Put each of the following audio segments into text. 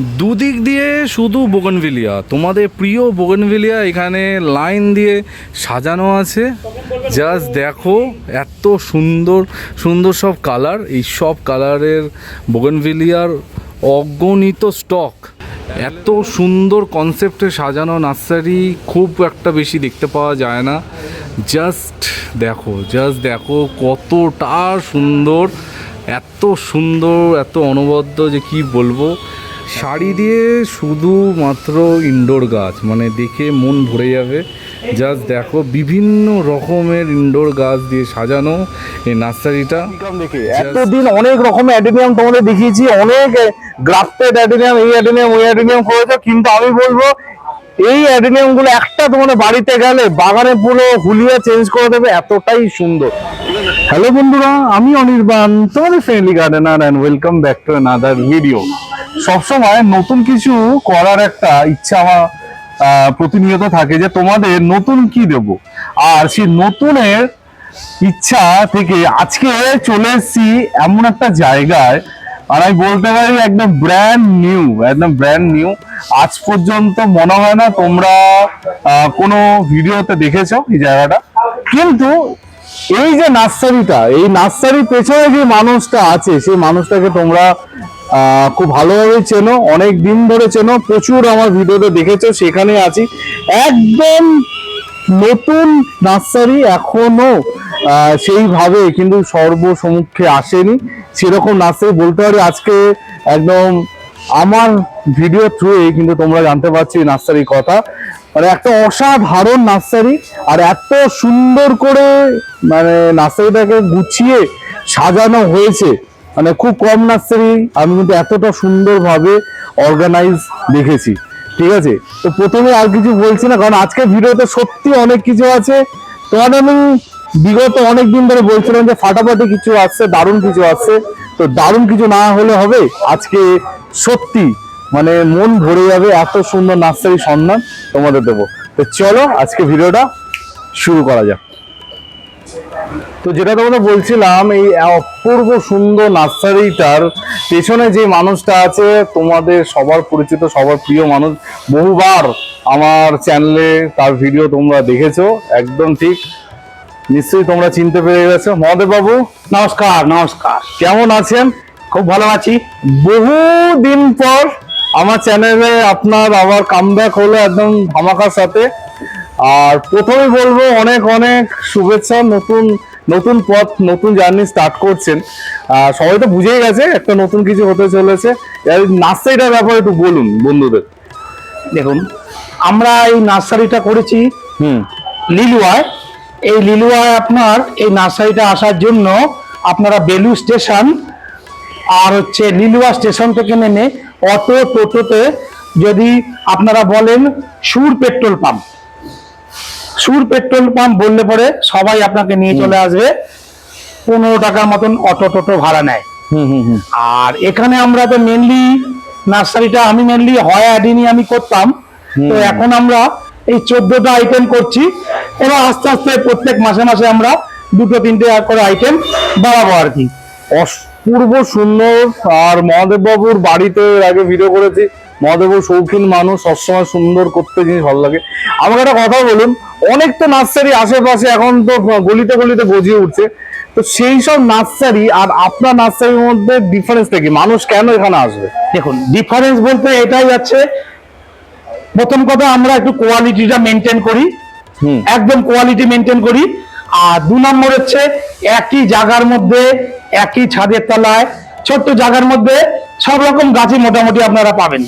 দুদিক দিয়ে শুধু বোগনভিলিয়া। তোমাদের প্রিয় বোগনভিলিয়া এখানে লাইন দিয়ে সাজানো আছে। জাস্ট দেখো এত সুন্দর সুন্দর সব কালার। এই সব কালারের বোগনভিলিয়ার অগণিত স্টক এত সুন্দর কনসেপ্টে সাজানো নার্সারি খুব একটা বেশি দেখতে পাওয়া যায় না। জাস্ট দেখো জাস্ট দেখো কতটা সুন্দর, এত সুন্দর, এত অনবদ্য যে কি বলব। শাড়ি দিয়ে শুধুমাত্র ইনডোর গাছ মানে দেখে মন ভরে যাবে। জাস্ট দেখো বিভিন্ন রকমের ইনডোর গাছ দিয়ে সাজানো এই নার্সারিটা। এতদিন অনেক রকমের অ্যাডেনিয়াম তোমাদের দেখিয়েছি অনেক গ্রাফটেড অ্যাডেনিয়াম এই অ্যাডেনিয়াম ওই অ্যাডেনিয়াম করেছ কিন্তু আমি বলব এই অ্যাডেনিয়ামগুলো একটা তোমাদের বাড়িতে গেলে বাগানে পুরো হুলিয়া চেঞ্জ করে দেবে এতটাই সুন্দর। হ্যালো বন্ধুরা আমি অনির্বাণ তোমাদের friendly gardener and welcome back to another video সবসময় নতুন কিছু করার একটা ইচ্ছা আমার প্রতিনিয়ত থাকে যে তোমাদের নতুন কি দেব। আর সেই নতুনের ইচ্ছা থেকে আজকে চলে এসেছি এমন একটা জায়গায়, আর আমি বলতে পারি একদম ব্র্যান্ড নিউ একদম ব্র্যান্ড নিউ আজ পর্যন্ত মনে হয় না তোমরা কোনো ভিডিওতে দেখেছ এই জায়গাটা। কিন্তু এই যে নার্সারিটা, এই নার্সারির পেছনে যে মানুষটা আছে, সেই মানুষটাকে তোমরা খুব ভালোভাবে চেনো, অনেক দিন ধরে চেনো, প্রচুর আমার ভিডিওতে দেখেছ, সেখানে আছি। একদম নতুন নার্সারি এখনও সেইভাবে কিন্তু সর্বসমুখে আসেনি। সেরকম নার্সারি বলতে পারি আজকে একদম আমার ভিডিও থ্রুয়ে কিন্তু তোমরা জানতে পারছি নার্সারির কথা। মানে একটা অসাধারণ নার্সারি, আর এত সুন্দর করে মানে নার্সারিটাকে গুছিয়ে সাজানো হয়েছে। মানে খুব কম নার্সারি আমি কিন্তু এতটা সুন্দরভাবে অর্গানাইজ দেখেছি। ঠিক আছে? তো প্রথমে আর কিছু বলছি না, কারণ আজকে ভিডিওতে সত্যি অনেক কিছু আছে। তোমাদের আমি বিগত অনেক দিন ধরে বলছিলাম যে ফাটাফাটি কিছু আসছে, দারুণ কিছু আসছে। তো দারুণ কিছু না হলে হবে, আজকে সত্যি মানে মন ভরে যাবে এত সুন্দর নার্সারি সন্ধান তোমাদের দেবো। তো চলো আজকে ভিডিওটা শুরু করা যাক। তো যেটা তোমাদের বলছিলাম এই অপূর্ব সুন্দর নার্সারিটার পেছনে যে মানুষটা আছে তোমাদের সবার পরিচিত সবার প্রিয় মানুষ বহুবার আমার চ্যানেলে তার ভিডিও তোমরা দেখেছ একদম ঠিক। নিশ্চয়ই তোমরা চিনতে পেরে গেছো। মহাদেব বাবু নমস্কার নমস্কার। কেমন আছেন? খুব ভালো আছি। বহু দিন পর আমার চ্যানেলে আপনার আবার কামব্যাক হলো একদম ধামাকার সাথে। আর প্রথমে বলব অনেক অনেক শুভেচ্ছা নতুন নতুন পথ নতুন জার্নি স্টার্ট করছেন। সবাই তো বুঝেই গেছে একটা নতুন কিছু হতে চলেছে। নার্সারিটার ব্যাপারে একটু বলুন বন্ধুদের। দেখুন আমরা এই নার্সারিটা করেছি হুম। লিলুয়ায়। এই লিলুয়ায় আপনার এই নার্সারিটা আসার জন্য আপনারা বেলু স্টেশন আর হচ্ছে লিলুয়া স্টেশন থেকে নেমে অটো টোটোতে যদি আপনারা বলেন Sur petrol pump. Sur petrol pump বললে পরে সবাই আপনাকে নিয়ে চলে আসবে। পনেরো টাকার মতন অটো টোটো ভাড়া নেয়। হুম হুম হুম। আর এখানে আমরা তো মেনলি নার্সারিটা আমি মেনলি হয় অ্যাডিনি আমি করতাম। তো এখন আমরা এই চোদ্দটা আইটেম করছি। এবার আস্তে আস্তে প্রত্যেক মাসে মাসে আমরা দুটো তিনটে করে আইটেম বাড়াবো আর কি। অপূর্ব সুন্দর। আর মহাদেব বাবুর বাড়িতে আগে ভিডিও করেছি। মহাদেব শৌখিন মানুষ সবসময় সুন্দর করতে জিনিস ভালো লাগে। আমাকে একটা কথা বলুন। অনেক তো নার্সারি আশেপাশে এখন তো গলিতে গলিতে গজিয়ে উঠছে। তো সেই সব নার্সারি আর আপনার নার্সারির মধ্যে ডিফারেন্স কি? মানুষ কেন এখানে আসবে? দেখুন ডিফারেন্স বলতে এটাই যাচ্ছে প্রথম কথা আমরা একটু কোয়ালিটিটা মেনটেন করি। একদম কোয়ালিটি মেনটেন করি। আর দু নম্বর হচ্ছে একই জায়গার মধ্যে একই ছাদের তলায় ছোট্ট জায়গার মধ্যে সব রকম গাছই মোটামুটি আপনারা পাবেন।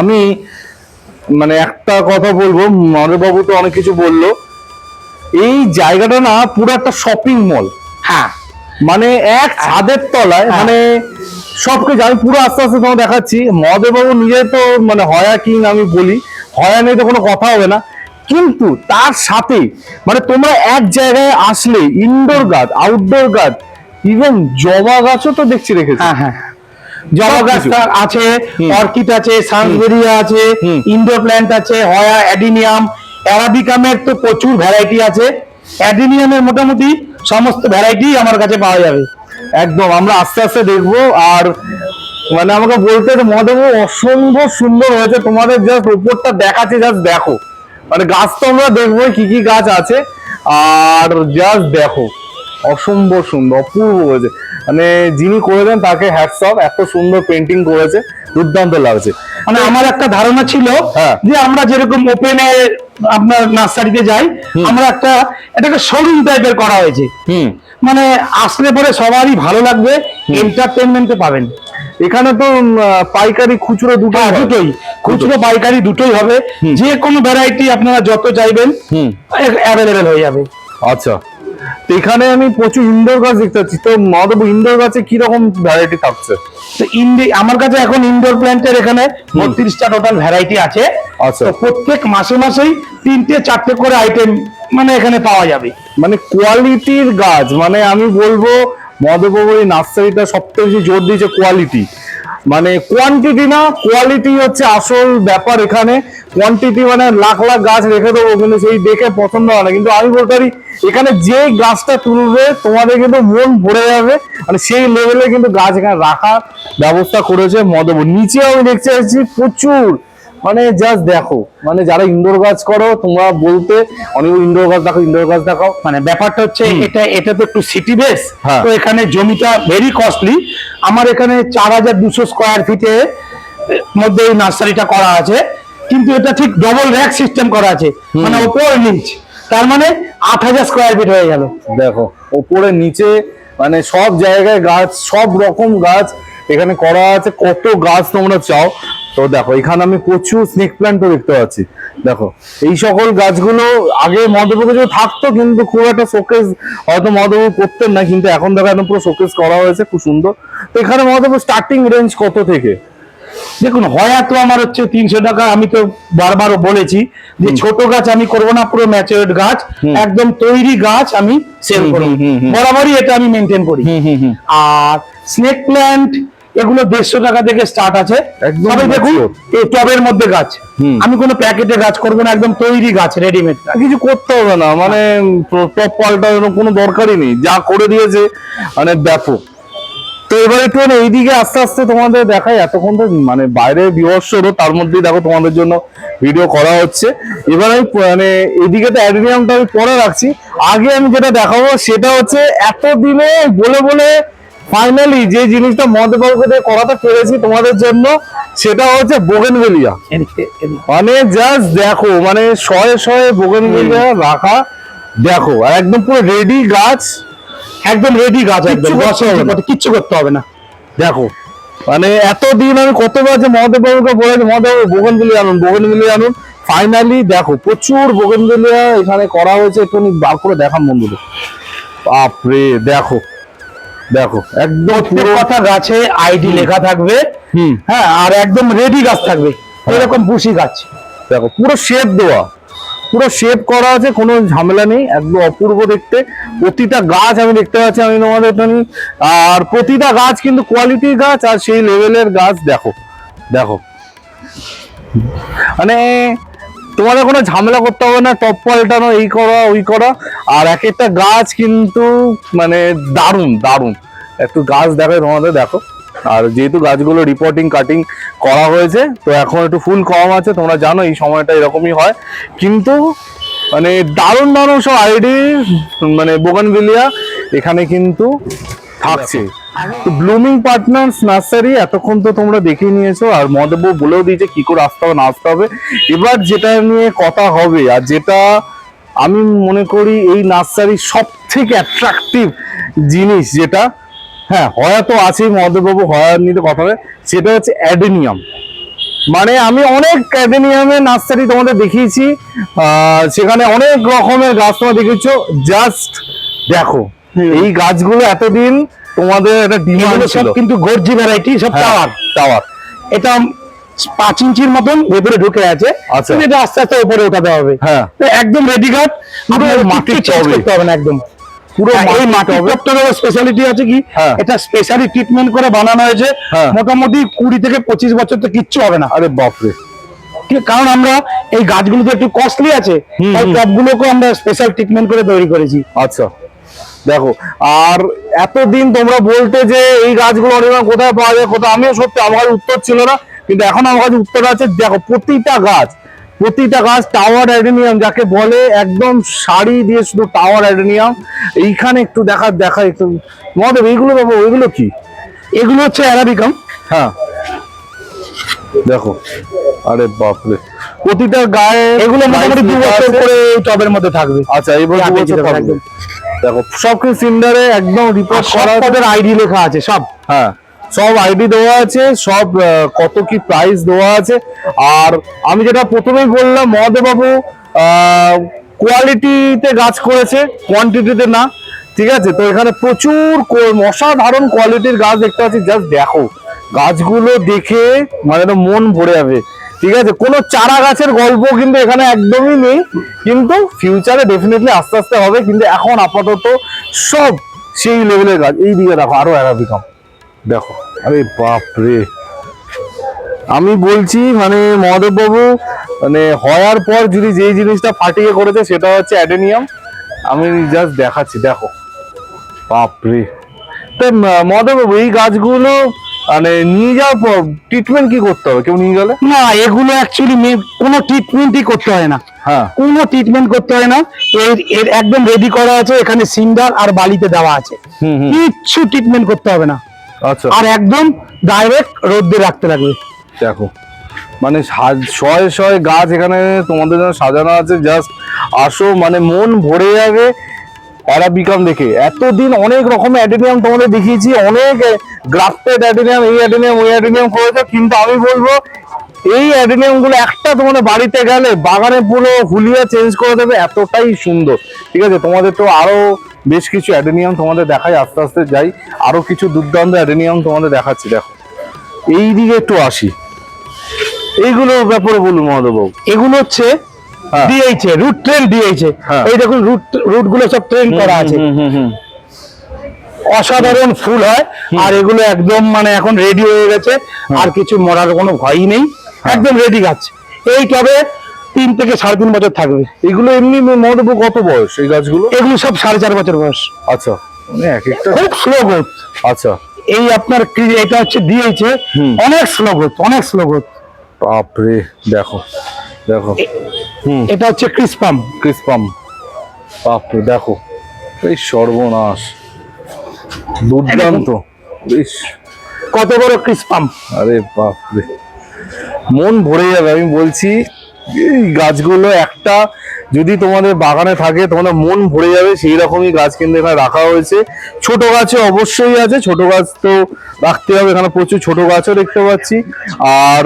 আমি মানে একটা কথা বলব বাবু তো অনেক কিছু বলল। এই জায়গাটা না পুরো একটা শপিং মল হ্যাঁ। মানে এক ছাদের তলায় হ্যাঁ। মানে সবকিছু আমি পুরো আস্তে আস্তে তোমার দেখাচ্ছি। মহাদেববাবু নিজে তো মানে হয়া কিং আমি বলি হয়া নেই তো কোনো কথা হবে না। কিন্তু তার সাথে মানে তোমরা এক জায়গায় আসলে ইনডোর গাছ আউটডোর গাছ ইভেন জবা গাছও তো দেখছি রেখেছি। হ্যাঁ হ্যাঁ। জবা গাছ আছে অর্কিড আছে আছে। ইনডোর প্ল্যান্ট আছে হয়া অ্যাডিনিয়াম অ্যারাবিকামের তো প্রচুর ভ্যারাইটি আছে। অ্যাডিনিয়ামের মোটামুটি সমস্ত ভ্যারাইটি আমার কাছে পাওয়া যাবে। একদম আমরা আস্তে আস্তে দেখব। আর মানে আমাকে বলতে মহাদেব অসম্ভব সুন্দর হয়েছে। তোমাদের জাস্ট উপরটা দেখাচ্ছে জাস্ট দেখো। মানে গাছ তো আমরা দেখব কি কি গাছ আছে। আর জাস্ট দেখো অসম্ভব সুন্দর অপূর্ব হয়েছে। মানে যিনি করেছেন তাকে হ্যাটস অফ এত সুন্দর পেন্টিং করেছে দুর্দান্ত লাগছে। মানে আমার একটা ধারণা ছিল হ্যাঁ। যে আমরা যেরকম ওপেন ওপেনে আপনার নার্সারিতে যাই আমরা একটা এটাকে শোরুম টাইপের করা হয়েছে। মানে আসলে পরে সবারই ভালো লাগবে এন্টারটেনমেন্টে পাবেন। এখানে তো পাইকারি খুচরো দুটো হ্যাঁ দুটোই। খুচরো পাইকারি দুটোই হবে। যে কোনো ভ্যারাইটি আপনারা যত চাইবেন অ্যাভেলেবেল হয়ে যাবে। আচ্ছা। তো এখানে আমি প্রচুর ইনডোর গাছ দেখতে পাচ্ছি। তো মাধব ইনডোর গাছে কি রকম ভ্যারাইটি থাকছে? তো ইন্ডি আমার কাছে এখন ইনডোর প্ল্যান্টের এখানে বত্রিশটা টোটাল ভ্যারাইটি আছে। আচ্ছা। প্রত্যেক মাসে মাসেই তিনটে চারটে করে আইটেম মানে এখানে পাওয়া যাবে। মানে কোয়ালিটির গাছ মানে আমি বলব মধুবাবুর এই নার্সারিটা সবথেকে বেশি জোর দিয়েছে কোয়ালিটি মানে কোয়ান্টিটি না কোয়ালিটি হচ্ছে আসল ব্যাপার এখানে। কোয়ান্টিটি মানে লাখ লাখ গাছ রেখে দেবো, কিন্তু সেই দেখে পছন্দ হয় না। কিন্তু আমি বলতে পারি, এখানে যে গাছটা তুলবে, তোমাদের কিন্তু মন ভরে যাবে। মানে সেই লেভেলে কিন্তু গাছ এখানে রাখার ব্যবস্থা করেছে মদব নিচে আমি দেখতে পাচ্ছি প্রচুর মানে জাস্ট দেখো মানে যারা ইনডোর গাছ করো তোমরা বলতে অনেক ইনডোর গাছ দেখো ইনডোর গাছ দেখাও মানে ব্যাপারটা হচ্ছে এটা এটা তো একটু সিটি বেস হ্যাঁ। তো এখানে জমিটা ভেরি কস্টলি আমার এখানে চার হাজার দুশো স্কোয়ার ফিটে মধ্যে এই নার্সারিটা করা আছে। কিন্তু এটা ঠিক ডবল র্যাক সিস্টেম করা আছে মানে ওপর নিচ। তার মানে আট হাজার স্কোয়ার ফিট হয়ে গেল। দেখো ওপরে নিচে মানে সব জায়গায় গাছ সব রকম গাছ এখানে করা আছে। কত গাছ তোমরা চাও তো দেখো এখানে আমি প্রচুর স্নেক প্ল্যান্টও দেখতে পাচ্ছি। দেখো এই সকল গাছগুলো আগে মধুপুর কিছু থাকতো কিন্তু খুব একটা শোকেস হয়তো মধুপুর করতেন না কিন্তু এখন দেখো একদম পুরো শোকেস করা হয়েছে খুব সুন্দর। তো এখানে মধুপুর স্টার্টিং রেঞ্জ কত থেকে? দেখুন হয়া তো আমার হচ্ছে তিনশো টাকা আমি তো বারবারও বলেছি যে ছোট গাছ আমি করব না পুরো ম্যাচিওর্ড গাছ একদম তৈরি গাছ আমি সেল করব। হুম। বরাবরই এটা আমি মেনটেন করি। আর স্নেক প্ল্যান্ট এগুলো দেড়শো টাকা থেকে স্টার্ট আছে। তবে দেখুন। এই টবের মধ্যে গাছ। আমি কোনো প্যাকেটে গাছ করব না একদম তৈরি গাছ রেডিমেড কিছু করতে হবে না মানে টপ পাল্টানোর কোনো দরকারই নেই যা করে দিয়েছে মানে ব্যাপক। তো এবার একটু মানে এইদিকে আস্তে আস্তে তোমাদের দেখাই এতক্ষণ তো মানে বাইরে বিবর্ষরও তার মধ্যেই দেখো তোমাদের জন্য ভিডিও করা হচ্ছে। এবার আমি মানে এইদিকে তো অ্যাড্রিয়ামটা আমি পরে রাখছি। আগে আমি যেটা দেখাবো সেটা হচ্ছে এতদিনে বলে বলে ফাইনালি যে জিনিসটা মধ্যবাবুকে দিয়ে করাতে পেরেছি তোমাদের জন্য সেটা হচ্ছে বোগেনভেলিয়া মানে জাস্ট দেখো মানে শয়ে শয়ে বোগেনভেলিয়া রাখা দেখো আর একদম পুরো রেডি গাছ একদম রেডি গাছ একদম কিচ্ছু করতে হবে না। কিচ্ছু করতে হবে না। দেখো মানে এতদিন আমি কতবার যে মহাদেব বাবুকে বলেছি মহাদেব বোগেনভেলিয়া আনুন বোগেনভেলিয়া আনুন। ফাইনালি দেখো প্রচুর বোগেনভেলিয়া এখানে করা হয়েছে একটু বার করে দেখান বন্ধুদের। বাপরে দেখো। দেখো একদম পুরো কথা গাছে আইডি লেখা থাকবে। হ্যাঁ আর একদম রেডি গাছ থাকবে। এরকম পুষি গাছ। দেখো পুরো শেপ দেওয়া। পুরো শেপ করা আছে কোনো ঝামেলা নেই একদম অপূর্ব দেখতে। প্রতিটা গাছ আমি দেখতে পাচ্ছি আমি তোমাদের এখানে আর প্রতিটা গাছ কিন্তু কোয়ালিটির গাছ আর সেই লেভেলের গাছ দেখো। দেখো। মানে তোমাদের কোনো ঝামেলা করতে হবে না টপ পাল্টানো এই করা, ওই করা। আর এক একটা গাছ কিন্তু মানে দারুণ দারুণ। একটু গাছ দেখায় তোমাদের দেখো। আর যেহেতু গাছগুলো রিপোর্টিং কাটিং করা হয়েছে, তো এখন একটু ফুল কম আছে, তোমরা জানো এই সময়টা এরকমই হয়। কিন্তু মানে দারুণ দারুণ সব আইডি মানে বোগানভিলিয়া, এখানে কিন্তু থাকছে। ব্লুমিং পার্টনার্স নার্সারি এতক্ষণ তো তোমরা দেখে নিয়েছো আর মদব্য বলেও দিয়েছে কি করে আসতে হবে না আসতে হবে। এবার যেটা নিয়ে কথা হবে আর যেটা আমি মনে করি এই নার্সারির সব থেকে অ্যাট্রাকটিভ জিনিস যেটা হ্যাঁ হয়া তো আছেই মদবাবু হয়ার নিতে কথা হবে সেটা হচ্ছে অ্যাডেনিয়াম। মানে আমি অনেক অ্যাডেনিয়ামের নার্সারি তোমাদের দেখিয়েছি সেখানে অনেক রকমের গাছ তোমরা দেখেছ জাস্ট দেখো এই গাছগুলো এতদিন তোমাদের একটা ডিমান্ড ছিল। কিন্তু গর্জি ভ্যারাইটি সব হ্যাঁ, টাওয়ার টাওয়ার এটা পাঁচ ইঞ্চির মতন ভেতরে ঢুকে আছে। আচ্ছা। এটা আস্তে আস্তে উপরে উঠাতে হবে। হ্যাঁ। একদম রেডি গাছ পুরো মাটির চেঞ্জ করতে হবে না একদম। পুরো হ্যাঁ, এই মাটির স্পেশালিটি আছে কি? হ্যাঁ। এটা স্পেশালি ট্রিটমেন্ট করে বানানো হয়েছে। হ্যাঁ। মোটামুটি কুড়ি থেকে পঁচিশ বছর তো কিচ্ছু হবে না। আরে বাপরে। কারণ আমরা এই গাছগুলো তো একটু কস্টলি আছে। তাই হুম। আমরা স্পেশাল ট্রিটমেন্ট করে তৈরি করেছি। আচ্ছা। দেখো আর এতদিন তোমরা বলতে যে এই গাছগুলো অনির্বাণ কোথায় পাওয়া যায় কোথায় আমিও সত্যি আমার উত্তর ছিল না কিন্তু এখন আমার কাছে উত্তর আছে দেখো প্রতিটা গাছ প্রতিটা গাছ টাওয়ার অ্যাডেনিয়াম যাকে বলে একদম শাড়ি দিয়ে শুধু টাওয়ার অ্যাডেনিয়াম এইখানে একটু দেখা দেখা একটু। মহাদেব এইগুলো বাবু ওইগুলো কি? এগুলো হচ্ছে অ্যারাবিকাম হ্যাঁ। দেখো আরে বাপরে। প্রতিটা গায়ে এগুলো মোটামুটি দু বছর করে টবের মধ্যে থাকবে। আচ্ছা এই বছর থাকবে। দেখো সব কিছু সিন্ডারে একদম রিপোর্ট করা। পদের আইডি লেখা আছে সব। হ্যাঁ। সব আইডি দেওয়া আছে সব কত কি প্রাইস দেওয়া আছে। আর আমি যেটা প্রথমেই বললাম মহাদেব বাবু কোয়ালিটিতে গাছ করেছে কোয়ান্টিটিতে না ঠিক আছে? তো এখানে প্রচুর অসাধারণ কোয়ালিটির গাছ দেখতে পাচ্ছি জাস্ট দেখো। গাছগুলো দেখে মানে মন ভরে যাবে। ঠিক আছে? কোনো চারা গাছের গল্প কিন্তু এখানে একদমই নেই। কিন্তু ফিউচারে ডেফিনেটলি আস্তে আস্তে হবে। কিন্তু এখন আপাতত সব সেই লেভেলের গাছ। এই দিকে দেখো, আরও অ্যারাবিকাম দেখো, আরে বাপ রে আমি বলছি মানে মহাদেব বাবু মানে হওয়ার পর যদি যে জিনিসটা ফাটিয়ে করেছে, সেটা হচ্ছে অ্যাডেনিয়াম আমি জাস্ট দেখাচ্ছি, দেখো। বাপরে! তো মহাদেব বাবু এই গাছগুলো মানে নিয়ে যাওয়ার পর ট্রিটমেন্ট কি করতে হবে? কেউ নিয়ে গেলে? না এগুলো অ্যাকচুয়ালি কোনো ট্রিটমেন্টই করতে হয় না। হ্যাঁ। কোনো ট্রিটমেন্ট করতে হয় না। এর এর একদম রেডি করা আছে এখানে সিন্ডার আর বালিতে দেওয়া আছে। কিচ্ছু ট্রিটমেন্ট করতে হবে না। আচ্ছা। আর একদম ডাইরেক্ট রোদ্দে রাখতে লাগবে। দেখো মানে শয়ে শয়ে গাছ এখানে তোমাদের জন্য সাজানো আছে জাস্ট আসো মানে মন ভরে যাবে। অ্যারাবিকাম দেখে। এতদিন অনেক রকমের অ্যাডেনিয়াম তোমাদের দেখিয়েছি অনেক গ্রাফটেড অ্যাডেনিয়াম এই অ্যাডেনিয়াম ওই অ্যাডেনিয়াম করেছে কিন্তু আমি বলব এই অ্যাডেনিয়ামগুলো একটা তোমাদের বাড়িতে গেলে বাগানে পুরো হুলিয়া চেঞ্জ করে দেবে এতটাই সুন্দর। ঠিক আছে? তোমাদের তো আরও বেশ কিছু অ্যাডেনিয়াম তোমাদের দেখাই আস্তে আস্তে যাই। আরও কিছু দুর্দান্ত অ্যাডেনিয়াম তোমাদের দেখাচ্ছি দেখো। এই দিকে একটু আসি। এইগুলোর ব্যাপারে বলুন মহাদেববাবু। এগুলো হচ্ছে। দিয়েছে রুট ট্রেন দিয়েছে। এই দেখুন রুট রুটগুলো সব ট্রেন করা আছে। অসাধারণ ফুল হয়। আর এগুলো একদম মানে এখন রেডি হয়ে গেছে। আর কিছু মরার কোনো ভয়ই নেই। হ্যাঁ। একদম রেডি গাছ। এই টবে তিন থেকে সাড়ে তিন বছর থাকবে। এগুলো এমনি মহাদেববাবু কত বয়স এই গাছগুলো? এগুলো সব সাড়ে চার বছর বয়স। আচ্ছা। মানে এক একটা খুব স্লো গ্রোথ আচ্ছা। এই আপনার এটা হচ্ছে দিয়েছে অনেক স্লো গ্রোথ অনেক স্লো গ্রোথ বাপরে দেখো দেখো। এটা হচ্ছে ক্রিসপাম ক্রিসপাম বাপরে দেখো। এই সর্বনাশ। দুর্দান্ত। বেশ কত বড় ক্রিসপাম আরে বাপরে। মন ভরে যাবে আমি বলছি এই গাছগুলো একটা যদি তোমাদের বাগানে থাকে তোমাদের মন ভরে যাবে সেই রকমই গাছ কিন্তু এখানে রাখা হয়েছে। ছোট গাছে অবশ্যই আছে ছোট গাছ তো রাখতে হবে এখানে প্রচুর ছোট গাছও দেখতে পাচ্ছি। আর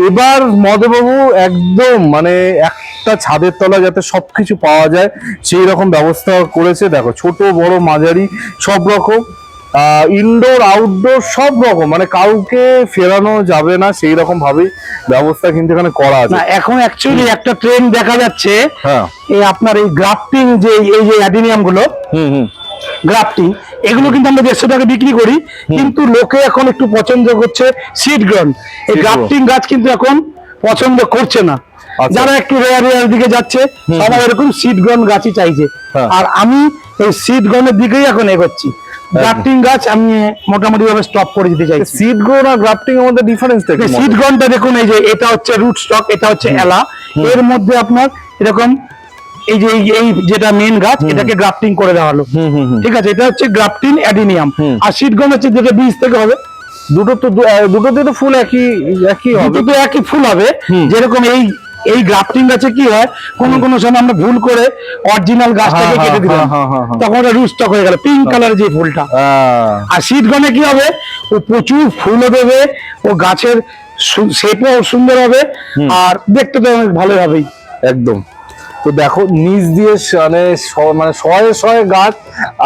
এবার মদবাবু একদম মানে একটা ছাদের তলা যাতে সব কিছু পাওয়া যায় সেই রকম ব্যবস্থা করেছে। দেখো ছোট বড় মাঝারি সব রকম ইনডোর আউটডোর সব রকম মানে কাউকে ফেরানো যাবে না সেই রকম ভাবে ব্যবস্থা কিন্তু এখানে করা আছে। এখন অ্যাকচুয়ালি একটা ট্রেন্ড দেখা যাচ্ছে হ্যাঁ। এই আপনার এই গ্রাফটিং যে এই যে অ্যাডিনিয়ামগুলো হুম হুম। গ্রাফটিং এগুলো কিন্তু আমরা দেড়শো টাকা বিক্রি করি কিন্তু লোকে এখন একটু পছন্দ করছে সিড গ্রন এই গ্রাফটিং গাছ কিন্তু এখন পছন্দ করছে না। আচ্ছা। যারা একটু রেয়ার রেয়ার দিকে যাচ্ছে সবাই এরকম সিড গ্রন গাছই চাইছে। হ্যাঁ। আর আমি এই সিড গ্রনের দিকেই এখন এগোচ্ছি। গ্রাফটিং গাছ আমি মোটামুটি ভাবে স্টপ করে দিতে চাইছি। সিড গ্রোন আর গ্রাফটিং এর মধ্যে ডিফারেন্সটা কি সিড গ্রনটা দেখুন এই যে এটা হচ্ছে রুট স্টক এটা হচ্ছে এলা। এর মধ্যে আপনার এরকম এই যে এই- যেটা মেন গাছ এটাকে গ্রাফটিং করে দেওয়া হলো। ঠিক আছে এটা হচ্ছে গ্রাফটিন অ্যাডিনিয়াম। আর সিডগন হচ্ছে যেটা বীজ থেকে হবে। দুটো তো দুটোতে তো ফুল একই একই হবে। তো একই ফুল হবে। যেরকম এই এই গ্রাফটিং গাছে কি হয় কোন কোন সময় আমরা ভুল করে অরিজিনাল গাছটাকে হ্যাঁ, কেটে দিলাম। হ্যাঁ, হ্যাঁ, হ্যাঁ, হ্যাঁ। তখন ওটা রুস্টক হয়ে গেল পিঙ্ক কালার যে ফুলটা। আর সিডগনে কি হবে? ও প্রচুর ফুলও দেবে ও গাছের শেপও সুন্দর হবে। আর দেখতে তো অনেক ভালো হবেই। একদম। তো দেখো, নিচ দিয়ে মানে মানে শয়ে শয়ে গাছ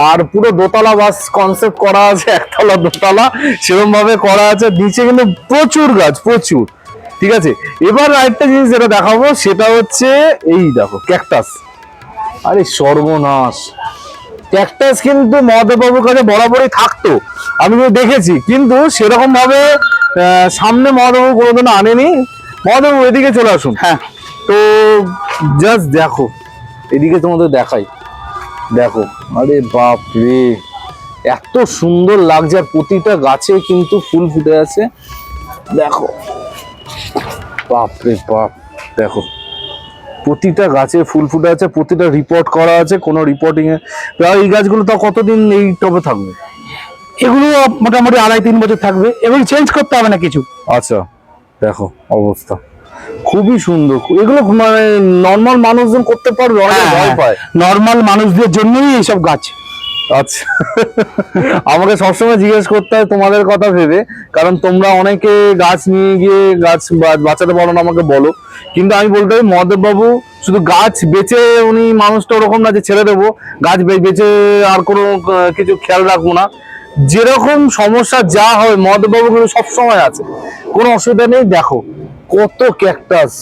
আর পুরো দোতলা বাস কনসেপ্ট করা আছে, একতলা, দোতলা সেরকম ভাবে করা আছে, নিচে কিন্তু প্রচুর গাছ, প্রচুর, ঠিক আছে? এবার আরেকটা জিনিস যেটা দেখাবো, সেটা হচ্ছে এই দেখো ক্যাকটাস আরে সর্বনাশ ক্যাকটাস কিন্তু মহাদেববাবুর কাছে বরাবরই থাকতো, আমি দেখেছি, কিন্তু সেরকম ভাবে সামনে মহাদেববাবু কোনোদিন আনেনি, মহাদেববাবু এদিকে চলে আসুন। হ্যাঁ। তো জাস্ট দেখো এদিকে তোমাদের দেখাই। দেখো আরে বাপ রে এত সুন্দর লাগছে আর প্রতিটা গাছে কিন্তু ফুল ফুটে আছে। দেখো বাপ রে বাপ দেখো প্রতিটা গাছে ফুল ফুটে আছে প্রতিটা রিপোর্ট করা আছে কোনো রিপোর্টিং এ। এই গাছগুলো তো কতদিন এই টবে থাকবে? এগুলো মোটামুটি আড়াই তিন বছর থাকবে এবং চেঞ্জ করতে হবে না কিছু। আচ্ছা দেখো অবস্থা। খুবই সুন্দর। এগুলো মানে নর্মাল মানুষজন করতে পারবে অনেকে হ্যাঁ, ভয় পায়। নর্মাল মানুষদের জন্যই এইসব গাছ। আচ্ছা। আমাকে সবসময় জিজ্ঞেস করতে হয় তোমাদের কথা ভেবে কারণ তোমরা অনেকে গাছ নিয়ে গিয়ে গাছ বা- বাঁচাতে পারো না আমাকে বলো। কিন্তু আমি বলতে পারি মহাদেব বাবু শুধু গাছ বেচে উনি মানুষটা ওরকম না যে ছেড়ে দেবো গাছ বেচে আর কোনো কিছু খেয়াল রাখব না। যেরকম সমস্যা যা হয় মহাদেব বাবু কিন্তু সবসময় আছে। কোনো অসুবিধা নেই, দেখো, কত ক্যাকটাস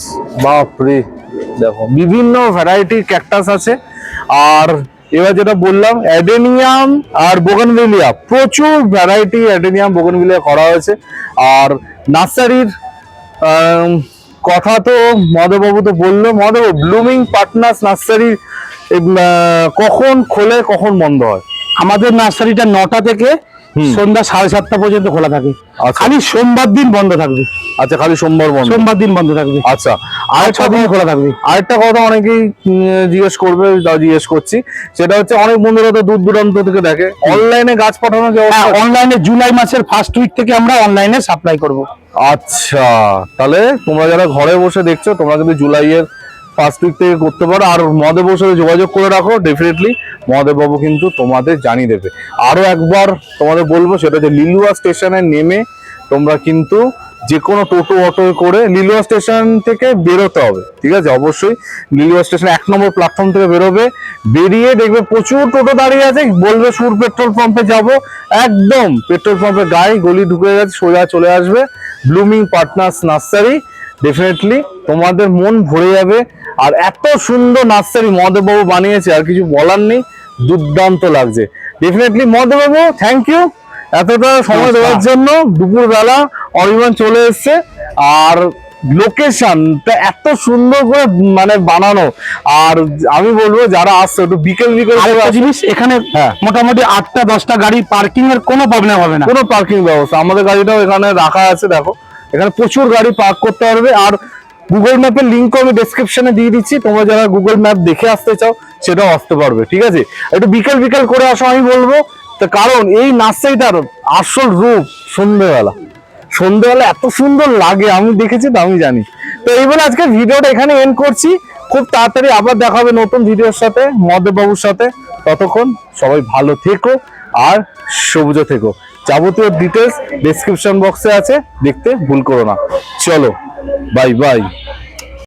বাপরে, দেখো, বিভিন্ন ভ্যারাইটির ক্যাকটাস আছে। আর এবার যেটা বললাম অ্যাডেনিয়াম আর বোগনভেলিয়া প্রচুর ভ্যারাইটি অ্যাডেনিয়াম বোগনভেলিয়া করা হয়েছে। আর নার্সারির কথা তো মধুবাবু তো বলল মধুবাবু ব্লুমিং পার্টনার্স নার্সারি কখন খোলে, কখন বন্ধ হয়? আমাদের নার্সারিটা নটা থেকে সন্ধ্যা সাড়ে সাতটা পর্যন্ত খোলা থাকে। আচ্ছা। খালি সোমবার দিন বন্ধ থাকবে। আচ্ছা খালি সোমবার বন্ধ। সোমবার দিন বন্ধ থাকবে। আচ্ছা আর দিন খোলা থাকবে। আরেকটা কথা অনেকেই জিজ্ঞেস করবে জিজ্ঞেস করছি। সেটা হচ্ছে অনেক বন্ধুরা তো দূর দূরান্ত থেকে দেখে। অনলাইনে গাছ পাঠানোর যে হ্যাঁ অনলাইনে জুলাই মাসের ফার্স্ট উইক থেকে আমরা অনলাইনে সাপ্লাই করব। আচ্ছা তাহলে তোমরা যারা ঘরে বসে দেখছ তোমরা কিন্তু জুলাইয়ের ফার্স্ট উইক থেকে করতে পারো। আর মহাদেব সাথে যোগাযোগ করে রাখো ডেফিনেটলি মহাদেব বাবু কিন্তু তোমাদের জানিয়ে দেবে। আরও একবার তোমাদের বলব, সেটা হচ্ছে লিলুয়া স্টেশনে নেমে তোমরা কিন্তু যে কোনো টোটো, অটো করে লিলুয়া স্টেশন থেকে বেরোতে হবে। ঠিক আছে? অবশ্যই লিলুয়া স্টেশন এক নম্বর প্ল্যাটফর্ম থেকে বেরোবে। বেরিয়ে দেখবে প্রচুর টোটো দাঁড়িয়ে আছে। বলবে, সুর পেট্রোল পাম্পে যাব। একদম, পেট্রোল পাম্পের গায়ে গলি ঢুকে গেছে, সোজা চলে আসবে। Blooming partners nursery. ডেফিনেটলি তোমাদের মন ভরে যাবে। আর এত সুন্দর নার্সারি মহাদেববাবু বানিয়েছে আর কিছু বলার নেই দুর্দান্ত লাগছে। ডেফিনেটলি মহাদেববাবু থ্যাংক ইউ এতটা সময় দেওয়ার জন্য দুপুরবেলা অভিমান চলে এসছে। আর লোকেশনটা এত সুন্দর করে মানে বানানো। আর আমি বলব যারা আসছে একটু বিকেল বিকেল জিনিস এখানে হ্যাঁ। মোটামুটি আটটা দশটা গাড়ি পার্কিং এর কোনো প্রবলেম হবে না। কোনো পার্কিং ব্যবস্থা আমাদের গাড়িটাও এখানে রাখা আছে দেখো। এখানে প্রচুর গাড়ি পার্ক করতে পারবে। আর গুগল ম্যাপের লিঙ্ক আমি ডেসক্রিপশনে দিয়ে দিচ্ছি। তোমরা যারা গুগল ম্যাপ দেখে আসতে চাও, সেটাও আসতে পারবে, ঠিক আছে? একটু বিকেল বিকেল করে আসো, আমি বলব। তো কারণ এই নার্সারিটার আসল রূপ সন্ধ্যেবেলা সন্ধ্যেবেলা এত সুন্দর লাগে, আমি দেখেছি তো, আমি জানি। তো এই বলে আজকে ভিডিওটা এখানে এন্ড করছি। খুব তাড়াতাড়ি আবার দেখা হবে নতুন ভিডিওর সাথে মহাদেব বাবুর সাথে। ততক্ষণ সবাই ভালো থেকো আর সবুজ থেকো। যাবতীয় ডিটেলস ডেসক্রিপশন বক্সে আছে দেখতে ভুল করো না। চলো বাই বাই